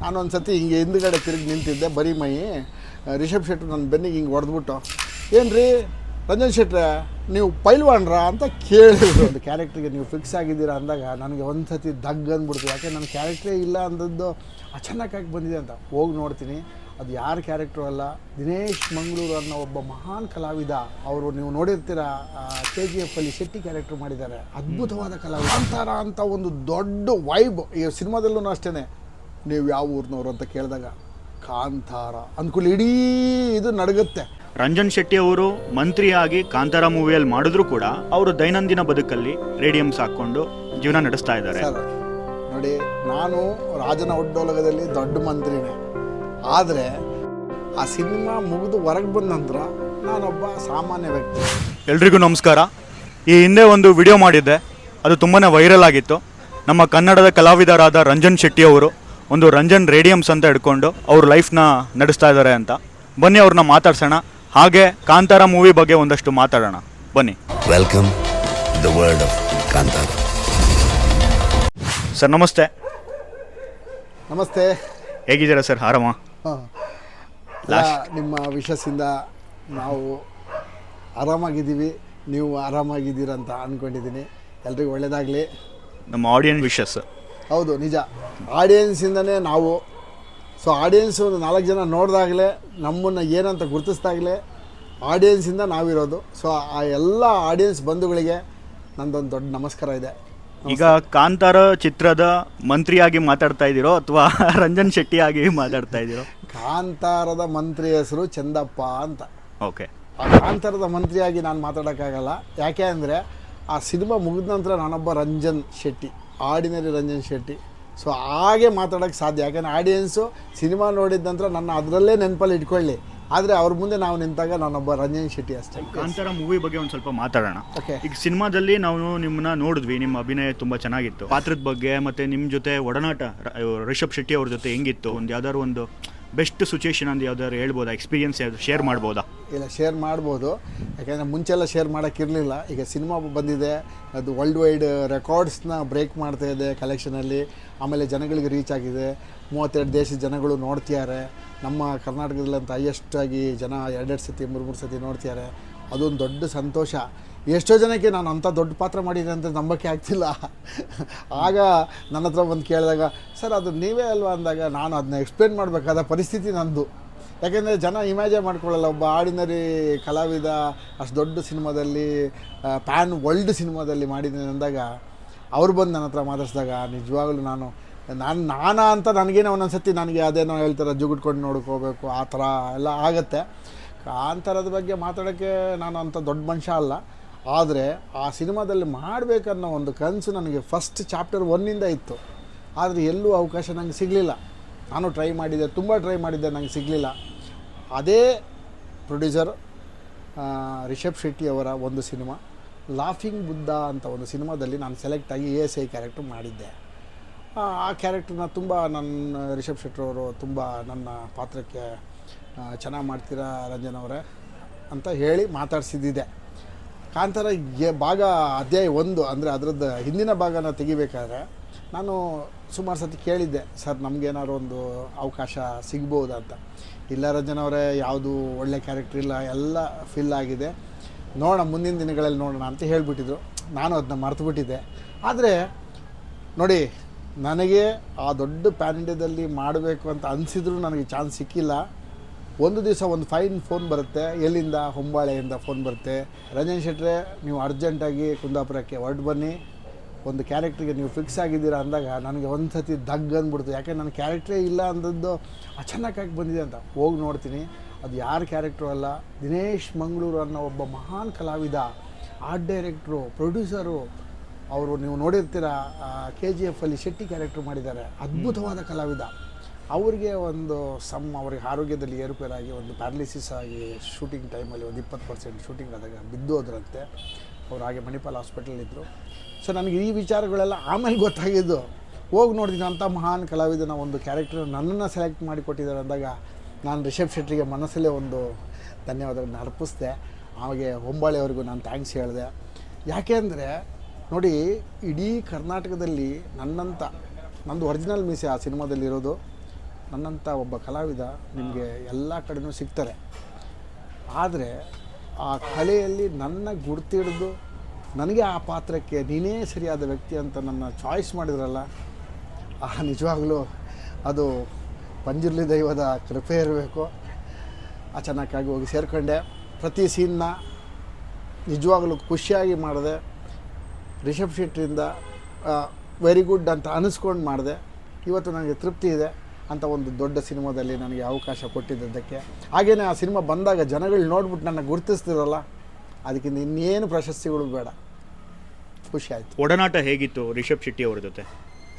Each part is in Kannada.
ನಾನು ಒಂದು ಸತಿ ಹಿಂಗೆ ಹಿಂದುಗಡೆ ತಿರುಗಿ ನಿಂತಿದ್ದೆ, ಬರೀ ಮೈ. ರಿಷಬ್ ಶೆಟ್ಟರು ನನ್ನ ಬೆನ್ನಿಗೆ ಹಿಂಗೆ ಹೊಡೆದ್ಬಿಟ್ಟು ಏನು ರೀ ರಂಜನ್ ಶೆಟ್ರೆ, ನೀವು ಪೈಲ್ವಾನ್ರ ಅಂತ ಕೇಳಿದ್ರು ಒಂದು ಕ್ಯಾರೆಕ್ಟ್ರಿಗೆ, ನೀವು ಫಿಕ್ಸ್ ಆಗಿದ್ದೀರಾ? ಅಂದಾಗ, ನನಗೆ ಒಂದು ಸತಿ ದಗ್ ಅಂದ್ಬಿಡ್ತು, ಯಾಕೆ ನನ್ನ ಕ್ಯಾರೆಕ್ಟ್ರೇ ಇಲ್ಲ ಅಂದದ್ದು ಅಚಾನಕ್ಕಾಗಿ ಬಂದಿದೆ ಅಂತ. ಹೋಗಿ ನೋಡ್ತೀನಿ, ಅದು ಯಾರ ಕ್ಯಾರೆಕ್ಟ್ರು ಅಲ್ಲ, ದಿನೇಶ್ ಮಂಗಳೂರು ಅನ್ನೋ ಒಬ್ಬ ಮಹಾನ್ ಕಲಾವಿದ, ಅವರು ನೀವು ನೋಡಿರ್ತೀರ ಕೆ ಜಿ ಎಫ್ ಅಲ್ಲಿ ಶೆಟ್ಟಿ ಕ್ಯಾರೆಕ್ಟ್ರ್ ಮಾಡಿದ್ದಾರೆ, ಅದ್ಭುತವಾದ ಕಲಾವಿದ, ಅಂತಾರ ಅಂತ ಒಂದು ದೊಡ್ಡ ವೈಬ್ ಈ ಸಿನಿಮಾದಲ್ಲೂ ಅಷ್ಟೇ ನೀವು ಯಾವ ಊರಿನವರು ಅಂತ ಕೇಳಿದಾಗ ಕಾಂತಾರ. ಅಂದ್ಕೂಲಿ ಇಡೀ ಇದು ನಡಗುತ್ತೆ. ರಂಜನ್ ಶೆಟ್ಟಿ ಅವರು ಮಂತ್ರಿಯಾಗಿ ಕಾಂತಾರ ಮೂವಿಯಲ್ಲಿ ಮಾಡಿದ್ರು ಕೂಡ ಅವರು ದೈನಂದಿನ ಬದುಕಲ್ಲಿ ರೇಡಿಯಮ್ಸ್ ಹಾಕ್ಕೊಂಡು ಜೀವನ ನಡೆಸ್ತಾ ಇದ್ದಾರೆ. ಸರ್ ನೋಡಿ ನಾನು ರಾಜನ ಒಡ್ಡೋಲಗದಲ್ಲಿ ದೊಡ್ಡ ಮಂತ್ರಿನೇ. ಆದರೆ ಆ ಸಿನಿಮಾ ಮುಗಿದು ಹೊರಗೆ ಬಂದ ನಂತರ ನಾನೊಬ್ಬ ಸಾಮಾನ್ಯ ವ್ಯಕ್ತಿ. ಎಲ್ರಿಗೂ ನಮಸ್ಕಾರ. ಈ ಹಿಂದೆ ಒಂದು ವಿಡಿಯೋ ಮಾಡಿದ್ದೆ. ಅದು ತುಂಬಾ ವೈರಲ್ ಆಗಿತ್ತು. ನಮ್ಮ ಕನ್ನಡದ ಕಲಾವಿದರಾದ ರಂಜನ್ ಶೆಟ್ಟಿ ಅವರು ಒಂದು ರಂಜನ್ ರೇಡಿಯಮ್ಸ್ ಅಂತ ಹಿಡ್ಕೊಂಡು ಅವ್ರ ಲೈಫ್ನ ನಡೆಸ್ತಾ ಇದ್ದಾರೆ ಅಂತ. ಬನ್ನಿ ಅವ್ರನ್ನ ಮಾತಾಡ್ಸೋಣ. ಹಾಗೆ ಕಾಂತಾರ ಮೂವಿ ಬಗ್ಗೆ ಒಂದಷ್ಟು ಮಾತಾಡೋಣ. ಬನ್ನಿ. Welcome the world of Kantara. Sir ನಮಸ್ತೆ. ನಮಸ್ತೆ. ಹೇಗಿದ್ದೀರಾ ಸರ್ ಆರಾಮ? ಹಾಂ. ನಿಮ್ಮ ವಿಶಸ್ಸಿಂದ ನಾವು ಆರಾಮಾಗಿದ್ದೀವಿ. ನೀವು ಆರಾಮಾಗಿದ್ದೀರ ಅಂತ ಅಂದ್ಕೊಂಡಿದ್ದೀನಿ ಎಲ್ರಿಗೂ ಒಳ್ಳೆಯದಾಗಲಿ ನಮ್ಮ ಆಡಿಯನ್ ವಿಶಸ್ ಹೌದು ನಿಜ. ಆಡಿಯನ್ಸಿಂದನೇ ನಾವು. ಸೊ ಆಡಿಯನ್ಸ್ ಒಂದು ನಾಲ್ಕು ಜನ ನೋಡಿದಾಗಲೇ ನಮ್ಮನ್ನು ಏನಂತ ಗುರುತಿಸ್ದಾಗಲೇ ಆಡಿಯನ್ಸಿಂದ ನಾವಿರೋದು. ಸೊ ಆ ಎಲ್ಲ ಆಡಿಯನ್ಸ್ ಬಂಧುಗಳಿಗೆ ನಂದೊಂದು ದೊಡ್ಡ ನಮಸ್ಕಾರ ಇದೆ. ಈಗ ಕಾಂತಾರ ಚಿತ್ರದ ಮಂತ್ರಿಯಾಗಿ ಮಾತಾಡ್ತಾ ಇದ್ದೀರೋ ಅಥವಾ ರಂಜನ್ ಶೆಟ್ಟಿ ಆಗಿ ಮಾತಾಡ್ತಾ ಇದ್ದೀರೋ? ಕಾಂತಾರದ ಮಂತ್ರಿ ಹೆಸರು ಚಂದಪ್ಪ ಅಂತ. ಓಕೆ. ಆ ಕಾಂತಾರದ ಮಂತ್ರಿಯಾಗಿ ನಾನು ಮಾತಾಡೋಕ್ಕಾಗಲ್ಲ. ಯಾಕೆ ಅಂದರೆ ಆ ಸಿನಿಮಾ ಮುಗಿದ ನಂತರ ನಾನೊಬ್ಬ ರಂಜನ್ ಶೆಟ್ಟಿ. ಆರ್ಡಿನರಿ ರಂಜನ್ ಶೆಟ್ಟಿ. ಸೊ ಹಾಗೆ ಮಾತಾಡೋಕ್ಕೆ ಸಾಧ್ಯ. ಯಾಕಂದರೆ ಆಡಿಯನ್ಸು ಸಿನಿಮಾ ನೋಡಿದ ನಂತರ ನನ್ನ ಅದರಲ್ಲೇ ನೆನಪಲ್ಲಿ ಇಟ್ಕೊಳ್ಳಿ. ಆದರೆ ಅವ್ರ ಮುಂದೆ ನಾವು ನಿಂತಾಗ ನಾನೊಬ್ಬ ರಂಜನ್ ಶೆಟ್ಟಿ ಅಷ್ಟೇ. ಕಾಂತಾರ ಮೂವಿ ಬಗ್ಗೆ ಒಂದು ಸ್ವಲ್ಪ ಮಾತಾಡೋಣ. ಓಕೆ ಈಗ ಸಿನಿಮಾದಲ್ಲಿ ನಾವು ನಿಮ್ಮನ್ನ ನೋಡಿದ್ವಿ. ನಿಮ್ಮ ಅಭಿನಯ ತುಂಬ ಚೆನ್ನಾಗಿತ್ತು. ಪಾತ್ರದ ಬಗ್ಗೆ ಮತ್ತೆ ನಿಮ್ಮ ಜೊತೆ ಒಡನಾಟ ರಿಷಬ್ ಶೆಟ್ಟಿ ಅವ್ರ ಜೊತೆ ಹೆಂಗಿತ್ತು? ಒಂದು ಯಾವ್ದಾದ್ರು ಒಂದು ಬೆಸ್ಟ್ ಸಿಚುವೇಶನ್ ಅಂತ ಯಾವ್ದಾದ್ರು ಹೇಳ್ಬೋದಾ? ಎಕ್ಸ್ಪೀರಿಯನ್ಸ್ ಯಾವ್ದು ಶೇರ್ ಮಾಡ್ಬೋದಾ? ಇಲ್ಲ ಶೇರ್ ಮಾಡ್ಬೋದು. ಯಾಕೆಂದರೆ ಮುಂಚೆಲ್ಲ ಶೇರ್ ಮಾಡೋಕ್ಕಿರಲಿಲ್ಲ ಈಗ ಸಿನಿಮಾ ಬಂದಿದೆ. ಅದು ವರ್ಲ್ಡ್ ವೈಡ್ ರೆಕಾರ್ಡ್ಸ್ನ ಬ್ರೇಕ್ ಮಾಡ್ತಾ ಇದೆ ಕಲೆಕ್ಷನಲ್ಲಿ ಆಮೇಲೆ ಜನಗಳಿಗೆ ರೀಚ್ ಆಗಿದೆ. ಮೂವತ್ತೆರಡು ದೇಶದ ಜನಗಳು ನೋಡ್ತಿದ್ದಾರೆ. ನಮ್ಮ ಕರ್ನಾಟಕದಲ್ಲಂತ ಹೈಯೆಸ್ಟ್ ಆಗಿ ಜನ ಎರಡೆರಡು ಸತಿ ಮೂರು ಮೂರು ಸತಿ ನೋಡ್ತಿದ್ದಾರೆ. ಅದೊಂದು ದೊಡ್ಡ ಸಂತೋಷ. ಎಷ್ಟೋ ಜನಕ್ಕೆ ನಾನು ಅಂಥ ದೊಡ್ಡ ಪಾತ್ರ ಮಾಡಿದೆ ಅಂತ ನಂಬಕ್ಕೆ ಆಗ್ತಿಲ್ಲ. ಆಗ ನನ್ನ ಹತ್ರ ಬಂದು ಕೇಳಿದಾಗ, ಸರ್, ಅದು ನೀವೇ ಅಲ್ವಾ? ಅಂದಾಗ, ನಾನು ಅದನ್ನ ಎಕ್ಸ್ಪ್ಲೇನ್ ಮಾಡಬೇಕಾದ ಪರಿಸ್ಥಿತಿ ನಂದು. ಯಾಕೆಂದರೆ ಜನ ಇಮ್ಯಾಜಿನ್ ಮಾಡ್ಕೊಳ್ಳಲ್ಲ, ಒಬ್ಬ ಆರ್ಡಿನರಿ ಕಲಾವಿದ ಅಷ್ಟು ದೊಡ್ಡ ಸಿನಿಮಾದಲ್ಲಿ ಪ್ಯಾನ್ ವರ್ಲ್ಡ್ ಸಿನಿಮಾದಲ್ಲಿ ಮಾಡಿದ್ದೀನಿ ಅಂದಾಗ, ಅವ್ರು ಬಂದು ನನ್ನ ಹತ್ರ ಮಾತಾಡ್ಸಿದಾಗ, ನಿಜವಾಗ್ಲೂ ನಾನು ನಾನು, ನಾನಾ ಅಂತ ನನಗೇನೋ ಒಂದೊಂದು ಸತಿ ನನಗೆ ಅದೇನೋ ಹೇಳ್ತಾರೆ ಜುಗುಟ್ಕೊಂಡು ನೋಡ್ಕೋಬೇಕು ಆ ಥರ ಎಲ್ಲ ಆಗುತ್ತೆ. ಕಾಂತಾರದ ಬಗ್ಗೆ ಮಾತಾಡೋಕ್ಕೆ ನಾನು ಅಂಥ ದೊಡ್ಡ ಮನುಷ್ಯ ಅಲ್ಲ. ಆದರೆ ಆ ಸಿನಿಮಾದಲ್ಲಿ ಮಾಡಬೇಕನ್ನೋ ಒಂದು ಕನಸು ನನಗೆ ಫಸ್ಟ್ ಚಾಪ್ಟರ್ ಒನ್ನಿಂದ ಇತ್ತು. ಆದರೆ ಎಲ್ಲೂ ಅವಕಾಶ ನನಗೆ ಸಿಗಲಿಲ್ಲ. ನಾನು ಟ್ರೈ ಮಾಡಿದ್ದೆ ತುಂಬ ಟ್ರೈ ಮಾಡಿದ್ದೆ ನನಗೆ ಸಿಗಲಿಲ್ಲ. ಅದೇ ಪ್ರೊಡ್ಯೂಸರ್ ರಿಷಬ್ ಶೆಟ್ಟಿ ಅವರ ಒಂದು ಸಿನಿಮಾ ಲಾಫಿಂಗ್ ಬುದ್ಧ ಅಂತ ಒಂದು ಸಿನಿಮಾದಲ್ಲಿ ನಾನು ಸೆಲೆಕ್ಟ್ ಆಗಿ ಎ ಎಸ್ ಐ ಕ್ಯಾರೆಕ್ಟರ್ ಮಾಡಿದ್ದೆ. ಆ, ಕ್ಯಾರೆಕ್ಟರ್ನ ತುಂಬ ನನ್ನ ರಿಷಬ್ ಶೆಟ್ಟಿರವರು ತುಂಬ ನನ್ನ ಪಾತ್ರಕ್ಕೆ ಚೆನ್ನಾಗಿ ಮಾಡ್ತೀರಾ ರಂಜನ್ ಅವರೇ ಅಂತ ಹೇಳಿ ಮಾತಾಡ್ಸಿದ್ದಿದೆ. ಕಾಂತಾರ ಭಾಗ ಅಧ್ಯಾಯ ಒಂದು, ಅಂದರೆ ಅದರದ್ದು ಹಿಂದಿನ ಭಾಗನ ತೆಗಿಬೇಕಾದ್ರೆ ನಾನು ಸುಮಾರು ಸತಿ ಕೇಳಿದ್ದೆ, ಸರ್, ನಮಗೇನಾದ್ರು ಒಂದು ಅವಕಾಶ ಸಿಗ್ಬೋದಾ ಅಂತ. ಇಲ್ಲ ರಂಜನವರೇ ಯಾವುದು ಒಳ್ಳೆ ಕ್ಯಾರೆಕ್ಟರ್ ಇಲ್ಲ, ಎಲ್ಲ ಫಿಲ್ ಆಗಿದೆ. ನೋಡೋಣ, ಮುಂದಿನ ದಿನಗಳಲ್ಲಿ ನೋಡೋಣ ಅಂತ ಹೇಳಿಬಿಟ್ಟಿದ್ರು. ನಾನು ಅದನ್ನ ಮರ್ತುಬಿಟ್ಟಿದ್ದೆ. ಆದರೆ, ನೋಡಿ, ನನಗೆ ಆ ದೊಡ್ಡ ಪ್ಯಾನ್ ಇಂಡಿಯಾದಲ್ಲಿ ಮಾಡಬೇಕು ಅಂತ ಅನಿಸಿದ್ರು ನನಗೆ ಚಾನ್ಸ್ ಸಿಕ್ಕಿಲ್ಲ. ಒಂದು ದಿವಸ ಒಂದು ಫೈನ್ ಫೋನ್ ಬರುತ್ತೆ. ಎಲ್ಲಿಂದ? ಹೊಂಬಾಳೆಯಿಂದ ಫೋನ್ ಬರುತ್ತೆ. ರಂಜನ್ ಶೆಟ್ರೆ ನೀವು ಅರ್ಜೆಂಟಾಗಿ ಕುಂದಾಪುರಕ್ಕೆ ಹೊರಟು ಬನ್ನಿ. ಒಂದು ಕ್ಯಾರೆಕ್ಟ್ರಿಗೆ ನೀವು ಫಿಕ್ಸ್ ಆಗಿದ್ದೀರಾ ಅಂದಾಗ ನನಗೆ ಒಂದು ಸತಿ ದಗ್ ಅಂದ್ಬಿಡ್ತು. ಯಾಕೆ ನನ್ನ ಕ್ಯಾರೆಕ್ಟ್ರೇ ಇಲ್ಲ ಅಂದದ್ದು ಅಚಾನಕ್ಕಾಗಿ ಬಂದಿದೆ ಅಂತ. ಹೋಗಿ ನೋಡ್ತೀನಿ. ಅದು ಯಾರ ಕ್ಯಾರೆಕ್ಟ್ರು ಅಲ್ಲ? ದಿನೇಶ್ ಮಂಗಳೂರು ಅನ್ನೋ ಒಬ್ಬ ಮಹಾನ್ ಕಲಾವಿದ ಆರ್ಟ್ ಡೈರೆಕ್ಟ್ರು ಪ್ರೊಡ್ಯೂಸರು ಅವರು ನೀವು ನೋಡಿರ್ತೀರ ಕೆ ಜಿ ಎಫಲ್ಲಿ ಶೆಟ್ಟಿ ಕ್ಯಾರೆಕ್ಟ್ರು ಮಾಡಿದ್ದಾರೆ. ಅದ್ಭುತವಾದ ಕಲಾವಿದ. ಅವರಿಗೆ ಒಂದು ಸಮ್, ಅವ್ರಿಗೆ ಆರೋಗ್ಯದಲ್ಲಿ ಏರುಪೇರಾಗಿ ಒಂದು ಪ್ಯಾರಲಿಸಿಸ್ ಆಗಿ ಶೂಟಿಂಗ್ ಟೈಮಲ್ಲಿ ಒಂದು ಇಪ್ಪತ್ತು ಪರ್ಸೆಂಟ್ ಶೂಟಿಂಗ್ ಆದಾಗ ಬಿದ್ದು ಹೋದ್ರಂತೆ. ಅವ್ರು ಹಾಗೆ ಮಣಿಪಾಲ್ ಹಾಸ್ಪಿಟಲಿದ್ದರು ಸೊ ನನಗೆ ಈ ವಿಚಾರಗಳೆಲ್ಲ ಆಮೇಲೆ ಗೊತ್ತಾಗಿದ್ದು. ಹೋಗಿ ನೋಡಿದ್ದೀನಿ ಅಂಥ ಮಹಾನ್ ಕಲಾವಿದನ ಒಂದು ಕ್ಯಾರೆಕ್ಟರ್ ನನ್ನನ್ನು ಸೆಲೆಕ್ಟ್ ಮಾಡಿ ಕೊಟ್ಟಿದ್ದಾರೆ ಅಂದಾಗ ನಾನು ರಿಷಬ್ ಶೆಟ್ಟಿಗೆ ಮನಸ್ಸಲ್ಲೇ ಒಂದು ಧನ್ಯವಾದಗಳನ್ನ ಅರ್ಪಿಸ್ದೆ. ಆಮೇಲೆ ಹೊಂಬಾಳೆಯವ್ರಿಗೂ ನಾನು ಥ್ಯಾಂಕ್ಸ್ ಹೇಳಿದೆ. ಯಾಕೆ ಅಂದರೆ, ನೋಡಿ, ಇಡೀ ಕರ್ನಾಟಕದಲ್ಲಿ ನನ್ನಂಥ ನಂದು ಒರಿಜಿನಲ್ ಮೀಸೆ ಆ ಸಿನಿಮಾದಲ್ಲಿರೋದು. ನನ್ನಂಥ ಒಬ್ಬ ಕಲಾವಿದ ನಿಮಗೆ ಎಲ್ಲ ಕಡೆನೂ ಸಿಗ್ತಾರೆ. ಆದರೆ ಆ ಕಲೆಯಲ್ಲಿ ನನ್ನ ಗುರ್ತಿಡಿದು ನನಗೆ ಆ ಪಾತ್ರಕ್ಕೆ ನೀನೇ ಸರಿಯಾದ ವ್ಯಕ್ತಿ ಅಂತ ನನ್ನ ಚಾಯ್ಸ್ ಮಾಡಿದ್ರಲ್ಲ, ಆ ನಿಜವಾಗಲೂ ಅದು ಪಂಜುರ್ಲಿ ದೈವದ ಕೃಪೆ ಇರಬೇಕು. ಆ ಚೆನ್ನಾಗಿ ಹೋಗಿ ಸೇರಿಕೊಂಡೆ. ಪ್ರತಿ ಸೀನ್ನ ನಿಜವಾಗಲೂ ಖುಷಿಯಾಗಿ ಮಾಡಿದೆ. ರಿಷಬ್ ಶೆಟ್ಟಿಯಿಂದ ವೆರಿ ಗುಡ್ ಅಂತ ಅನಿಸ್ಕೊಂಡು ಮಾಡಿದೆ. ಇವತ್ತು ನನಗೆ ತೃಪ್ತಿ ಇದೆ. ಅಂತ ಒಂದು ದೊಡ್ಡ ಸಿನಿಮಾದಲ್ಲಿ ನನಗೆ ಅವಕಾಶ ಕೊಟ್ಟಿದ್ದಕ್ಕೆ ಹಾಗೆಯೇ ಆ ಸಿನಿಮಾ ಬಂದಾಗ ಜನಗಳು ನೋಡ್ಬಿಟ್ಟು ನನ್ನ ಗುರುತಿಸ್ತಿರಲ್ಲ ಅದಕ್ಕಿಂತ ಇನ್ನೇನು ಪ್ರಶಸ್ತಿಗಳು ಬೇಡ. ಖುಷಿ ಆಯಿತು. ಒಡನಾಟ ಹೇಗಿತ್ತು ರಿಷಬ್ ಶೆಟ್ಟಿ ಅವ್ರ ಜೊತೆ?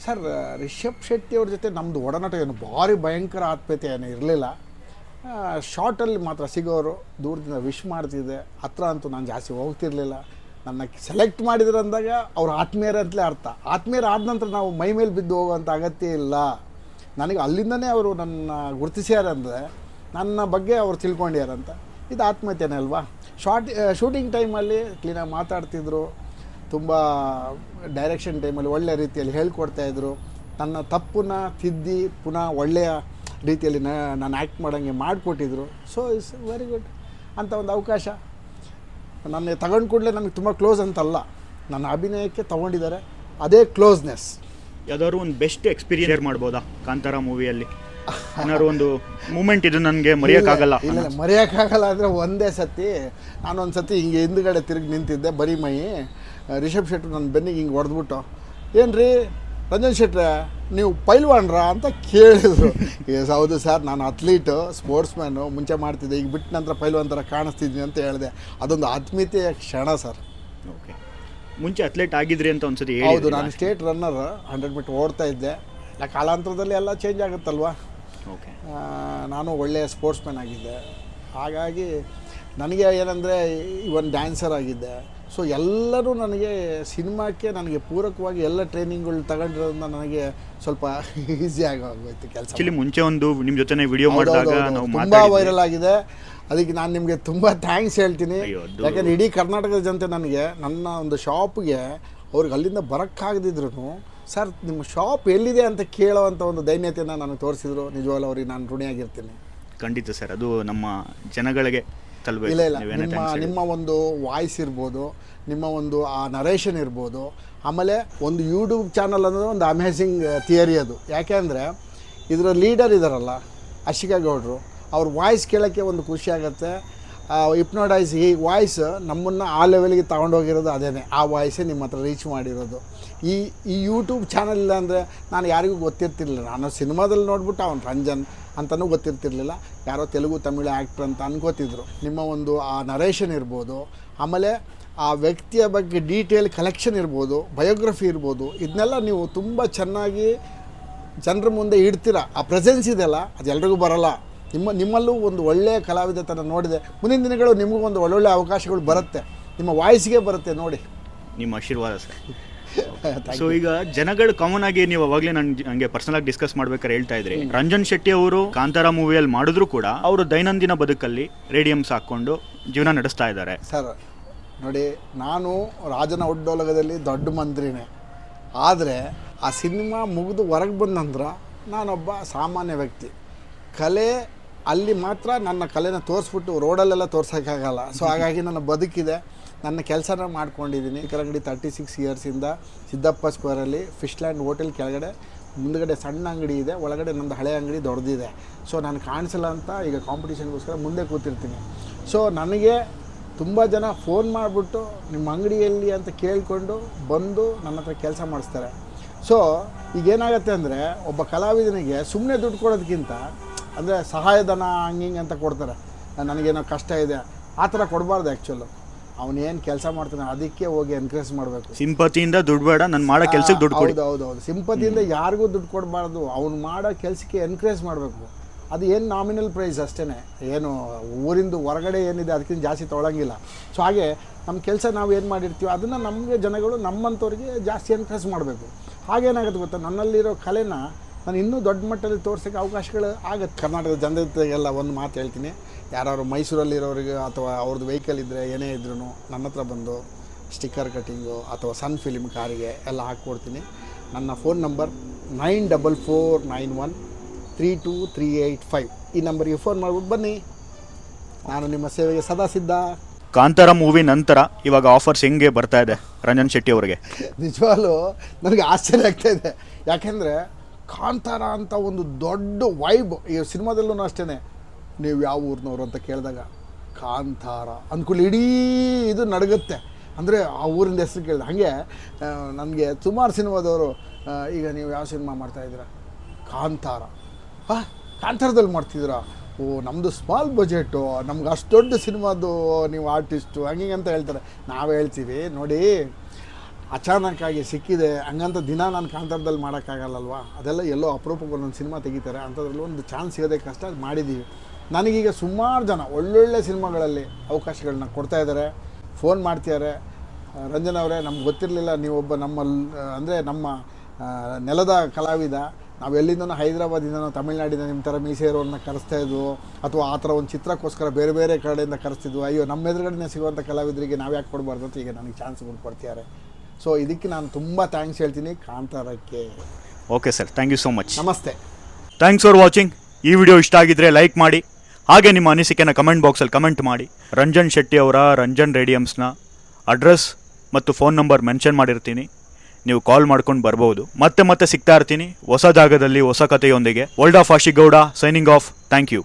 ಸರ್ ರಿಷಬ್ ಶೆಟ್ಟಿ ಅವ್ರ ಜೊತೆ ನಮ್ಮದು ಒಡನಾಟ ಏನು ಭಾರಿ ಭಯಂಕರ ಆತ್ಮೀಯತೆ ಏನು ಇರಲಿಲ್ಲ. ಶಾರ್ಟಲ್ಲಿ ಮಾತ್ರ ಸಿಗೋರು ದೂರದಿಂದ ವಿಶ್ ಮಾಡ್ತಿದ್ದೆ. ಹತ್ರ ಅಂತೂ ನಾನು ಜಾಸ್ತಿ ಹೋಗ್ತಿರ್ಲಿಲ್ಲ. ನನ್ನ ಸೆಲೆಕ್ಟ್ ಮಾಡಿದ್ರು ಅಂದಾಗ ಅವ್ರ ಆತ್ಮೀಯರ ಅಂತಲೇ ಅರ್ಥ. ಆತ್ಮೀಯರ ಆದ ನಂತರ ನಾವು ಮೈ ಮೇಲೆ ಬಿದ್ದು ಹೋಗುವಂಥ ಅಗತ್ಯ ಇಲ್ಲ. ನನಗೆ ಅಲ್ಲಿಂದನೇ ಅವರು ನನ್ನ ಗುರುತಿಸ್ಯಾರಂದರೆ ನನ್ನ ಬಗ್ಗೆ ಅವ್ರು ತಿಳ್ಕೊಂಡ್ಯಾರಂತ. ಇದು ಆತ್ಮಹತ್ಯೆನೇ ಅಲ್ವಾ? ಶಾರ್ಟ್ ಶೂಟಿಂಗ್ ಟೈಮಲ್ಲಿ ಕ್ಲೀನಾಗಿ ಮಾತಾಡ್ತಿದ್ರು. ತುಂಬ ಡೈರೆಕ್ಷನ್ ಟೈಮಲ್ಲಿ ಒಳ್ಳೆಯ ರೀತಿಯಲ್ಲಿ ಹೇಳ್ಕೊಡ್ತಾಯಿದ್ರು ನನ್ನ ತಪ್ಪನ್ನ ತಿದ್ದಿ ಪುನಃ ಒಳ್ಳೆಯ ರೀತಿಯಲ್ಲಿ ನಾನು ಆ್ಯಕ್ಟ್ ಮಾಡೋಂಗೆ ಮಾಡಿಕೊಟ್ಟಿದ್ರು. ಸೊ ಇಟ್ಸ್ ವೆರಿ ಗುಡ್ ಅಂತ ಒಂದು ಅವಕಾಶ. ನನ್ನ ತಗೊಂಡು ಕೂಡಲೇ ನನಗೆ ತುಂಬ ಕ್ಲೋಸ್ ಅಂತಲ್ಲ. ನನ್ನ ಅಭಿನಯಕ್ಕೆ ತೊಗೊಂಡಿದ್ದಾರೆ. ಅದೇ ಕ್ಲೋಸ್ನೆಸ್ ಯಾವ್ದಾದ್ರು ಒಂದು ಬೆಸ್ಟ್ ಎಕ್ಸ್ಪೀರಿಯನ್ಸ್ ಶೇರ್ ಮಾಡ್ಬೋದಾ? ಕಾಂತಾರ ಮೂವಿಯಲ್ಲಿ ಏನಾದ್ರು ಒಂದು ಮೂಮೆಂಟ್ ಇದು ನನಗೆ ಮರೆಯೋಕ್ಕಾಗಲ್ಲ ಇಲ್ಲ ಮರೆಯೋಕ್ಕಾಗಲ್ಲ ಅಂದರೆ ಒಂದೇ ಸತಿ ನಾನೊಂದು ಸತಿ ಹಿಂಗೆ ಹಿಂದ್ಗಡೆ ತಿರುಗಿ ನಿಂತಿದ್ದೆ ಬರೀ ಮೈ. ರಿಷಬ್ ಶೆಟ್ಟರು ನನ್ನ ಬೆನ್ನಿಗೆ ಹಿಂಗೆ ಹೊಡೆದ್ಬಿಟ್ಟು ಏನು ರೀ ರಂಜನ್ ಶೆಟ್ರೆ ನೀವು ಪೈಲ್ವಾನ್ರಾ? ಅಂತ ಕೇಳಿದ್ರು. ಎಸ್ ಹೌದು ಸರ್ ನಾನು ಅಥ್ಲೀಟು ಸ್ಪೋರ್ಟ್ಸ್ ಮ್ಯಾನು ಮುಂಚೆ ಮಾಡ್ತಿದ್ದೆ ಈಗ ಬಿಟ್ಟು ನಂತರ ಪೈಲ್ವಾನ್ ಥರ ಕಾಣಿಸ್ತಿದ್ದೀನಿ ಅಂತ ಹೇಳಿದೆ. ಅದೊಂದು ಆತ್ಮೀಯತೆಯ ಕ್ಷಣ ಸರ್. ಓಕೆ ಮುಂಚೆ ಅಥ್ಲೆಟ್ ಆಗಿದ್ರಿ ಅಂತ ಒಂದ್ಸತಿ ಹೌದು ನಾನು ಸ್ಟೇಟ್ ರನ್ನರ್ ಹಂಡ್ರೆಡ್ ಮೀಟರ್ ಓಡ್ತಾ ಇದ್ದೆ. ಇಲ್ಲ ಕಾಲಾಂತರದಲ್ಲಿ ಎಲ್ಲ ಚೇಂಜ್ ಆಗುತ್ತಲ್ವಾ? ಓಕೆ ನಾನು ಒಳ್ಳೆಯ ಸ್ಪೋರ್ಟ್ಸ್ ಮ್ಯಾನ್ ಆಗಿದ್ದೆ. ಹಾಗಾಗಿ ನನಗೆ ಏನಂದರೆ ಇವನ್ ಡ್ಯಾನ್ಸರ್ ಆಗಿದ್ದೆ. ಸೊ ಎಲ್ಲರೂ ನನಗೆ ಸಿನಿಮಾಕ್ಕೆ ನನಗೆ ಪೂರಕವಾಗಿ ಎಲ್ಲ ಟ್ರೈನಿಂಗ್ಗಳು ತಗೊಂಡಿರೋದ್ರಿಂದ ನನಗೆ ಸ್ವಲ್ಪ ಈಸಿ ಆಗೋಗೋಯ್ತು ಕೆಲಸ. ಆಕ್ಚುಲಿ ಮುಂಚೆ ಒಂದು ನಿಮ್ಮ ಜೊತೆ ವಿಡಿಯೋ ಮಾಡಿದಾಗ ನಾವು ತುಂಬ ವೈರಲ್ ಆಗಿದೆ. ಅದಕ್ಕೆ ನಾನು ನಿಮಗೆ ತುಂಬ ಥ್ಯಾಂಕ್ಸ್ ಹೇಳ್ತೀನಿ. ಯಾಕಂದರೆ ಯಾಕಂದ್ರೆ ಇಡೀ ಕರ್ನಾಟಕದ ಜನತೆ ನನಗೆ ನನ್ನ ಒಂದು ಶಾಪ್ಗೆ ಅವ್ರಿಗೆ ಅಲ್ಲಿಂದ ಬರೋಕ್ಕಾಗದಿದ್ರು ಸರ್ ನಿಮ್ಮ ಶಾಪ್ ಎಲ್ಲಿದೆ ಅಂತ ಕೇಳೋವಂಥ ಒಂದು ದೈನ್ಯತೆಯನ್ನು ನನಗೆ ತೋರಿಸಿದ್ರು. ನಿಜವಾಗ್ಲೂ ಅವ್ರಿಗೆ ನಾನು ಋಣಿಯಾಗಿರ್ತೀನಿ. ಖಂಡಿತ ಸರ್ ಅದು ನಮ್ಮ ಜನಗಳಿಗೆ ಇಲ್ಲ ಇಲ್ಲ. ನಿಮ್ಮ ನಿಮ್ಮ ಒಂದು ವಾಯ್ಸ್ ಇರ್ಬೋದು ನಿಮ್ಮ ಒಂದು ಆ ನರೇಷನ್ ಇರ್ಬೋದು ಆಮೇಲೆ ಒಂದು ಯೂಟ್ಯೂಬ್ ಚಾನಲ್ ಅನ್ನೋದು ಒಂದು ಅಮೇಝಿಂಗ್ ಥಿಯರಿ ಅದು. ಯಾಕೆ ಅಂದರೆ ಇದರ ಲೀಡರ್ ಇದ್ದಾರಲ್ಲ ಅಶಿಕಾ ಗೌಡ್ರು ಅವ್ರ ವಾಯ್ಸ್ ಕೇಳೋಕ್ಕೆ ಒಂದು ಖುಷಿ ಆಗುತ್ತೆ. ಹಿಪ್ನೋಡೈಸ್ ಈ ವಾಯ್ಸ್ ನಮ್ಮನ್ನು ಆ ಲೆವೆಲ್ಗೆ ತೊಗೊಂಡೋಗಿರೋದು ಅದೇನೆ. ಆ ವಾಯ್ಸೇ ನಿಮ್ಮ ಹತ್ರ ರೀಚ್ ಮಾಡಿರೋದು. ಈ ಈ ಯೂಟ್ಯೂಬ್ ಚಾನಲ್ ಇಲ್ಲ ಅಂದರೆ ನಾನು ಯಾರಿಗೂ ಗೊತ್ತಿರ್ತಿರ್ಲಿಲ್ಲ. ನಾನು ಸಿನಿಮಾದಲ್ಲಿ ನೋಡ್ಬಿಟ್ಟು ಅವ್ನು ರಂಜನ್ ಅಂತಲೂ ಗೊತ್ತಿರ್ತಿರ್ಲಿಲ್ಲ. ಯಾರೋ ತೆಲುಗು, ತಮಿಳು ಆ್ಯಕ್ಟ್ರ್ ಅಂತ ಅನ್ಕೋತಿದ್ರು ನಿಮ್ಮ ಒಂದು, ಆ ನರೇಷನ್ ಇರ್ಬೋದು, ಆಮೇಲೆ ಆ ವ್ಯಕ್ತಿಯ ಬಗ್ಗೆ ಡೀಟೇಲ್ ಕಲೆಕ್ಷನ್ ಇರ್ಬೋದು ಬಯೋಗ್ರಫಿ ಇರ್ಬೋದು ಇದನ್ನೆಲ್ಲ ನೀವು ತುಂಬ ಚೆನ್ನಾಗಿ ಜನರ ಮುಂದೆ ಇಡ್ತೀರ? ಆ ಪ್ರೆಸೆನ್ಸ್ ಇದೆಯಲ್ಲ, ಅದು ಎಲ್ರಿಗೂ ಬರಲ್ಲ. ನಿಮ್ಮ, ನಿಮ್ಮಲ್ಲೂ ಒಂದು ಒಳ್ಳೆಯ ಕಲಾವಿದತನ ನೋಡಿದೆ. ಮುಂದಿನ ದಿನಗಳು ನಿಮಗೂ ಒಂದು ಒಳ್ಳೊಳ್ಳೆ ಅವಕಾಶಗಳು ಬರುತ್ತೆ. ನಿಮ್ಮ ವಾಯ್ಸ್ಗೆ ಬರುತ್ತೆ, ನೋಡಿ. ನಿಮ್ಮ ಆಶೀರ್ವಾದ ಸರ್. ಸೊ ಈಗ ಜನಗಳು ಕಾಮನ್ ಆಗಿ ನೀವು ಅವಾಗಲೇ ನನ್ ಹಂಗೆ ಪರ್ಸನಲ್ ಆಗಿ ಡಿಸ್ಕಸ್ ಮಾಡ್ಬೇಕಾದ್ರೆ ಹೇಳ್ತಾ ಇದ್ರಿ ರಂಜನ್ ಶೆಟ್ಟಿ ಅವರು ಕಾಂತಾರ ಮೂವಿಯಲ್ಲಿ ಮಾಡಿದ್ರು ಕೂಡ ಅವರು ದೈನಂದಿನ ಬದುಕಲ್ಲಿ ರೇಡಿಯಮ್ಸ್ ಹಾಕೊಂಡು ಜೀವನ ನಡೆಸ್ತಾ ಇದ್ದಾರೆ. ಸರ್ ನೋಡಿ ನಾನು ರಾಜನ ಒಡ್ಡೋಲಗದಲ್ಲಿ ದೊಡ್ಡ ಮಂತ್ರಿನೇ. ಆದರೆ ಆ ಸಿನಿಮಾ ಮುಗಿದು ಹೊರಗೆ ಬಂದ ನಂತರ ನಾನೊಬ್ಬ ಸಾಮಾನ್ಯ ವ್ಯಕ್ತಿ. ಕಲೆ ಅಲ್ಲಿ ಮಾತ್ರ ನನ್ನ ಕಲೆನ ತೋರಿಸ್ಬಿಟ್ಟು ರೋಡಲ್ಲೆಲ್ಲ ತೋರ್ಸೋಕ್ಕಾಗಲ್ಲ. ಸೊ ಹಾಗಾಗಿ ನನ್ನ ಬದುಕಿದೆ. ನನ್ನ ಕೆಲಸನ ಮಾಡ್ಕೊಂಡಿದ್ದೀನಿ. ಕೆಳಗಡೆ ತರ್ಟಿ ಸಿಕ್ಸ್ ಇಯರ್ಸಿಂದ ಸಿದ್ದಪ್ಪ ಸ್ಕ್ವೇರಲ್ಲಿ ಫಿಶ್ಲ್ಯಾಂಡ್ ಹೋಟೆಲ್ ಕೆಳಗಡೆ. ಮುಂದಗಡೆ ಸಣ್ಣ ಅಂಗಡಿ ಇದೆ. ಒಳಗಡೆ ನಮ್ಮದು ಹಳೆ ಅಂಗಡಿ ದೊಡ್ಡದಿದೆ. ಸೊ ನಾನು ಕಾಣಿಸಲ್ಲ ಅಂತ ಈಗ ಕಾಂಪಿಟೇಷನ್ಗೋಸ್ಕರ ಮುಂದೆ ಕೂತಿರ್ತೀನಿ. ಸೊ ನನಗೆ ತುಂಬ ಜನ ಫೋನ್ ಮಾಡಿಬಿಟ್ಟು ನಿಮ್ಮ ಅಂಗಡಿಯಲ್ಲಿ ಅಂತ ಕೇಳಿಕೊಂಡು ಬಂದು ನನ್ನ ಹತ್ರ ಕೆಲಸ ಮಾಡಿಸ್ತಾರೆ. ಸೊ ಈಗೇನಾಗತ್ತೆ ಅಂದರೆ ಒಬ್ಬ ಕಲಾವಿದನಿಗೆ ಸುಮ್ಮನೆ ದುಡ್ಡು ಕೊಡೋದಕ್ಕಿಂತ ಅಂದರೆ ಸಹಾಯಧನ ಹಂಗೆ ಹಿಂಗೆ ಅಂತ ಕೊಡ್ತಾರೆ. ನನಗೇನೋ ಕಷ್ಟ ಇದೆ. ಆ ಥರ ಕೊಡಬಾರ್ದು ಆ್ಯಕ್ಚುಲು ಅವನೇನು ಕೆಲಸ ಮಾಡ್ತಾನೆ ಅದಕ್ಕೆ ಹೋಗಿ ಎನ್ಕರೇಜ್ ಮಾಡಬೇಕು. ಸಿಂಪತಿಯಿಂದ ದುಡ್ಡು ಬೇಡ ನಾನು ಮಾಡೋ ಕೆಲಸಕ್ಕೆ ದುಡ್ಡು ಕೊಡಿ. ಹೌದು ಹೌದು ಹೌದು ಸಿಂಪತಿಯಿಂದ ಯಾರಿಗೂ ದುಡ್ಡು ಕೊಡಬಾರ್ದು ಅವ್ನು ಮಾಡೋ ಕೆಲಸಕ್ಕೆ ಎನ್ಕರೇಜ್ ಮಾಡಬೇಕು. ಅದು ಏನು ನಾಮಿನಲ್ ಪ್ರೈಸ್ ಅಷ್ಟೇ ಏನು ಊರಿಂದ ಹೊರಗಡೆ ಏನಿದೆ ಅದಕ್ಕಿಂತ ಜಾಸ್ತಿ ತೊಗೊಳಂಗಿಲ್ಲ. ಸೊ ಹಾಗೆ ನಮ್ಮ ಕೆಲಸ ನಾವು ಏನು ಮಾಡಿರ್ತೀವಿ ಅದನ್ನು ನಮಗೆ ಜನಗಳು ನಮ್ಮಂಥವ್ರಿಗೆ ಜಾಸ್ತಿ ಎನ್ಕರೇಜ್ ಮಾಡಬೇಕು. ಹಾಗೇನಾಗುತ್ತೆ ಗೊತ್ತಾ? ನನ್ನಲ್ಲಿರೋ ಕಲೆನ ನಾನು ಇನ್ನೂ ದೊಡ್ಡ ಮಟ್ಟದಲ್ಲಿ ತೋರ್ಸೋಕ್ಕೆ ಅವಕಾಶಗಳು ಆಗುತ್ತೆ. ಕರ್ನಾಟಕದ ಜನತೆಗೆಲ್ಲ ಒಂದು ಮಾತು ಹೇಳ್ತೀನಿ. ಯಾರು ಮೈಸೂರಲ್ಲಿರೋರಿಗೆ ಅಥವಾ ಅವ್ರದ್ದು ವೆಹಿಕಲ್ ಇದ್ದರೆ ಏನೇ ಇದ್ರೂ ನನ್ನ ಹತ್ರ ಬಂದು ಸ್ಟಿಕ್ಕರ್ ಕಟ್ಟಿಂಗು ಅಥವಾ ಸನ್ ಫಿಲಿಮ್ ಕಾರಿಗೆ ಎಲ್ಲ ಹಾಕ್ಕೊಡ್ತೀನಿ. ನನ್ನ phone number nine double four nine one three two three eight five ಈ ನಂಬರಿಗೆ ಫೋನ್ ಮಾಡ್ಬಿಟ್ಟು ಬನ್ನಿ. ನಾನು ನಿಮ್ಮ ಸೇವೆಗೆ ಸದಾ ಸಿದ್ಧ. ಕಾಂತಾರ ಮೂವಿ ನಂತರ ಇವಾಗ ಆಫರ್ಸ್ ಹೆಂಗೆ ಬರ್ತಾ ಇದೆ? ರಂಜನ್ ಶೆಟ್ಟಿ ಅವರಿಗೆ. ನಿಜವಾಗ್ಲೂ ನನಗೆ ಆಶ್ಚರ್ಯ ಆಗ್ತಾ ಇದೆ. ಯಾಕೆಂದರೆ ಕಾಂತಾರ ಅಂತ ಒಂದು ದೊಡ್ಡ ವೈಬ್ ಈ ಸಿನಿಮಾದಲ್ಲೂ ಅಷ್ಟೇ ನೀವು ಯಾವ ಊರಿನವರು ಅಂತ ಕೇಳಿದಾಗ, ಕಾಂತಾರ. ಅಂದ್ಕೊಳ್ಳಿ ಇಡೀ ಇದು ನಡಗುತ್ತೆ. ಅಂದರೆ ಆ ಊರಿಂದ ಹೆಸರು ಕೇಳಿದೆ. ಹಾಗೆ ನನಗೆ ಸುಮಾರು ಸಿನಿಮಾದವರು ಈಗ ನೀವು ಯಾವ ಸಿನಿಮಾ ಮಾಡ್ತಾಯಿದ್ದೀರಾ ಕಾಂತಾರ. ಹಾಂ ಕಾಂತಾರದಲ್ಲಿ ಮಾಡ್ತಿದ್ದೀರಾ? ಓ ನಮ್ಮದು ಸ್ಮಾಲ್ ಬಜೆಟು ನಮ್ಗೆ ಅಷ್ಟು ದೊಡ್ಡ ಸಿನಿಮಾದು ನೀವು ಆರ್ಟಿಸ್ಟು ಹಂಗೆ ಅಂತ ಹೇಳ್ತಾರೆ. ನಾವು ಹೇಳ್ತೀವಿ, ನೋಡಿ, ಅಚಾನಕ್ಕಾಗಿ ಸಿಕ್ಕಿದೆ, ಹಂಗಂತ ದಿನ ನಾನು ಕಾಂತಾರದಲ್ಲಿ ಮಾಡೋಕ್ಕಾಗಲ್ಲಲ್ವಾ? ಅದೆಲ್ಲ ಎಲ್ಲೋ ಅಪರೂಪಕ್ಕೆ ಒಂದೊಂದು ಸಿನಿಮಾ ತೆಗಿತಾರೆ. ಅಂಥದ್ರಲ್ಲಿ ಒಂದು ಚಾನ್ಸ್ ಸಿಗೋದೇ ಕಷ್ಟ ಮಾಡಿದ್ದೀವಿ. ನನಗೀಗ ಸುಮಾರು ಜನ ಒಳ್ಳೊಳ್ಳೆ ಸಿನಿಮಾಗಳಲ್ಲಿ ಅವಕಾಶಗಳನ್ನ ಕೊಡ್ತಾ ಇದ್ದಾರೆ ಫೋನ್ ಮಾಡ್ತಿದ್ದಾರೆ ರಂಜನ್ ಅವರೇ ನಮ್ಗೆ ಗೊತ್ತಿರಲಿಲ್ಲ ನೀವೊಬ್ಬ ನಮ್ಮ ಅಂದರೆ ನಮ್ಮ ನೆಲದ ಕಲಾವಿದ. ನಾವು ಎಲ್ಲಿಂದನೋ ಹೈದರಾಬಾದಿಂದನೋ ತಮಿಳ್ನಾಡಿಂದ ನಿಮ್ಮ ಥರ ಮೀಸೆರೋರನ್ನ ಕರೆಸ್ತಾ ಇದ್ವು ಅಥವಾ ಆ ಥರ ಒಂದು ಚಿತ್ರಕ್ಕೋಸ್ಕರ ಬೇರೆ ಬೇರೆ ಕಡೆಯಿಂದ ಕರೆಸ್ತಿದ್ವು ಅಯ್ಯೋ ನಮ್ಮ ಎದುರುಗಡೆನೇ ಸಿಗುವಂಥ ಕಲಾವಿದರಿಗೆ ನಾವು ಯಾಕೆ ಕೊಡಬಾರ್ದು ಅಂತ ಈಗ ನನಗೆ ಚಾನ್ಸ್ ಕೊಡ್ತಿದ್ದಾರೆ ಸೊ ಇದಕ್ಕೆ ನಾನು ತುಂಬ ಥ್ಯಾಂಕ್ಸ್ ಹೇಳ್ತೀನಿ. ಕಾಂತಾರಕ್ಕೆ. Okay sir thank you so much ನಮಸ್ತೆ. ಥ್ಯಾಂಕ್ಸ್ ಫಾರ್ ವಾಚಿಂಗ್ ಈ ವಿಡಿಯೋ ಇಷ್ಟ ಆಗಿದ್ರೆ ಲೈಕ್ ಮಾಡಿ. ಹಾಗೆ ನಿಮ್ಮ ಅನಿಸಿಕೆನ ಕಮೆಂಟ್ ಬಾಕ್ಸಲ್ಲಿ ಕಮೆಂಟ್ ಮಾಡಿ. ರಂಜನ್ ಶೆಟ್ಟಿ ಅವರ, ರಂಜನ್ ರೇಡಿಯಮ್ಸ್ನ ಅಡ್ರೆಸ್ ಮತ್ತು ಫೋನ್ ನಂಬರ್ ಮೆನ್ಷನ್ ಮಾಡಿರ್ತೀನಿ. ನೀವು ಕಾಲ್ ಮಾಡ್ಕೊಂಡು ಬರ್ಬೋದು. ಮತ್ತೆ ಮತ್ತೆ ಸಿಗ್ತಾ ಇರ್ತೀನಿ. ಹೊಸ ಜಾಗದಲ್ಲಿ ಹೊಸ ಕಥೆಯೊಂದಿಗೆ. World of Ashigowda signing off thank you